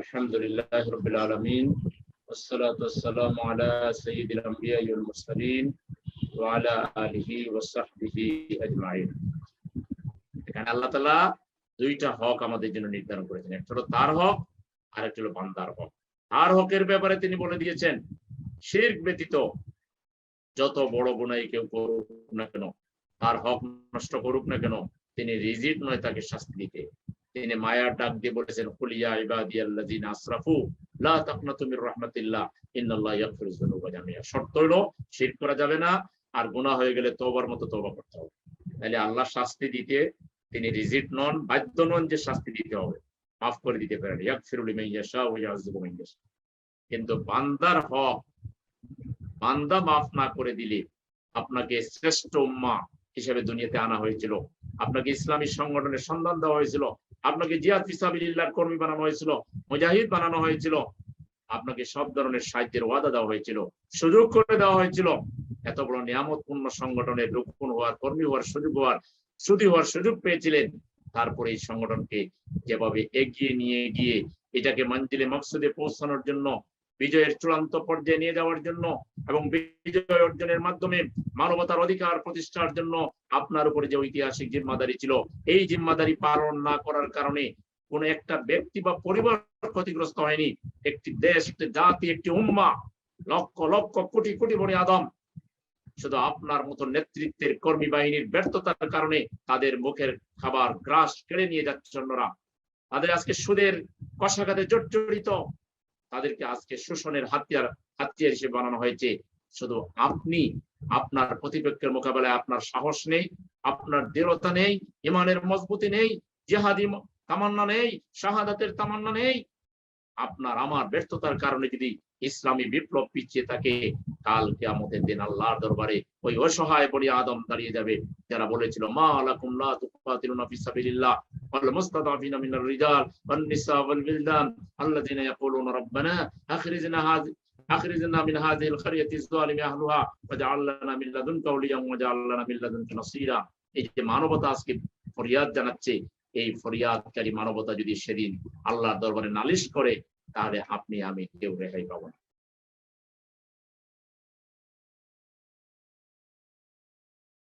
الحمد لله رب العالمين والصلاة والسلام على سيد الأنبياء والمرسلين وعلى آله وصحبه أجمعين এখানে আল্লাহ তাআলা দুইটা হক আমাদের জন্য নির্ধারণ করেছেন একটা হলো তার হক আর একটা হলো বান্দার হক তার হকের ব্যাপারে তিনি বলে দিয়েছেন শিরক ব্যতীত যত বড় গুনাই কেউ করুক না কেন তার হক নষ্ট করুক না কেন তিনি রিজিট নয় তাকে শাস্তি দিতে তিনি মায়ার ডাক দিয়ে বলেছেন কুলিয়া ইবাদিয়াল্লাযিনা আসরাফু লা রাহমাতিল্লাহ, ইন্নাল্লাহ ইয়াগফিরুয যুনুবা জামিয়া শর্ত হলো, শিরক করা যাবে না, আর গুনাহ হয়ে গেলে তওবার মতো তওবা করতে হবে। তাহলে আল্লাহ শাস্তি দিতে তিনি রিজিট নন, বাধ্য নন যে শাস্তি দিতে হবে। মাফ করে দিতে পারেন। ইয়াগফিরু লিমান ইয়াশা ওয়া ইয়াযিবু মান ইয়াশা। কিন্তু বান্দার হক, বান্দা মাফ না করে দিলে আপনাকে শ্রেষ্ঠ উম্মা হিসেবে দুনিয়াতে আনা হয়েছিল। আপনাকে ইসলামী সংগঠনের সন্ধান দেওয়া হয়েছিল। আপনাকে জিয়াদ ফিসাবিল্লার কর্মী বানানো হয়েছিল, মুজাহিদ বানানো হয়েছিল, আপনাকে সব ধরনের সাহায্যের ওয়াদা দেওয়া হয়েছিল, সুযোগ করে দেওয়া হয়েছিল। এত বড় নিয়ামতপূর্ণ সংগঠনের রক্ষণ হওয়ার, কর্মী হওয়ার সুযোগ হওয়ার, সুদী হওয়ার সুযোগ পেয়েছিলেন। তারপরে এই সংগঠনকে যেভাবে এগিয়ে নিয়ে গিয়ে এটাকে মঞ্জিলে মকসুদে পৌঁছানোর জন্য বিজয়ের চূড়ান্ত পর্যায়ে নিয়ে যাওয়ার জন্য এবং বিজয় অর্জনের মাধ্যমে মানবতার অধিকার প্রতিষ্ঠার জন্য আপনার উপরে যে ঐতিহাসিক জিম্মাদারি ছিল, এই জিম্মাদারি পালন না করার কারণে কোন একটা ব্যক্তি বা পরিবার ক্ষতিগ্রস্ত হয়নি। একটি দেশ, একটি জাতি, একটি উম্মা, লক্ষ লক্ষ, কোটি কোটি বড় আদম শুধু আপনার মতো নেতৃত্বের কর্মী বাহিনীর ব্যর্থতার কারণে তাদের মুখের খাবার গ্রাস কেড়ে নিয়ে যাচ্ছে অন্যরা তাদের আজকে সুদের কষাঘাতে জর্জরিত তাদেরকে আজকে শোষণের হাতিয়ার হাতিয়ার হিসেবে বানানো হয়েছে। শুধু আপনি, আপনার প্রতিপক্ষের মোকাবেলায় আপনার সাহস নেই, আপনার দৃঢ়তা নেই, ইমানের মজবুতি নেই, জেহাদি তামান্না নেই, শাহাদাতের তামান্না নেই। আপনার আমার ব্যর্থতার কারণে যদি ইসলামী বিপ্লব পিছিয়ে থাকে, কাল কেয়ামতের দিন আল্লাহর দরবারে ওই অসহায় বলি আদম দাঁড়িয়ে যাবে। যারা বলেছিল, মা আলাকুম রিজাল ওয়ান নিসা ওয়াল বিলদান আল্লাযিনা ইয়াকুলুনা রাব্বানা আখরিজনা হাযি আখরিজনা মিন হাযিহিল কারিয়াতি যালিমি আহলুহা ওয়াজআল লানা মিন লাদুনকা ওয়ালিয়ান ওয়াজআল লানা মিন লাদুনকা নাসীরা এই যে মানবতা আজকে ফরিয়াদ জানাচ্ছে, এই ফরিয়াদকারী মানবতা যদি সেদিন আল্লাহর দরবারে নালিশ করে, তাহলে আপনি, আমি কেউ রেহাই পাবো না।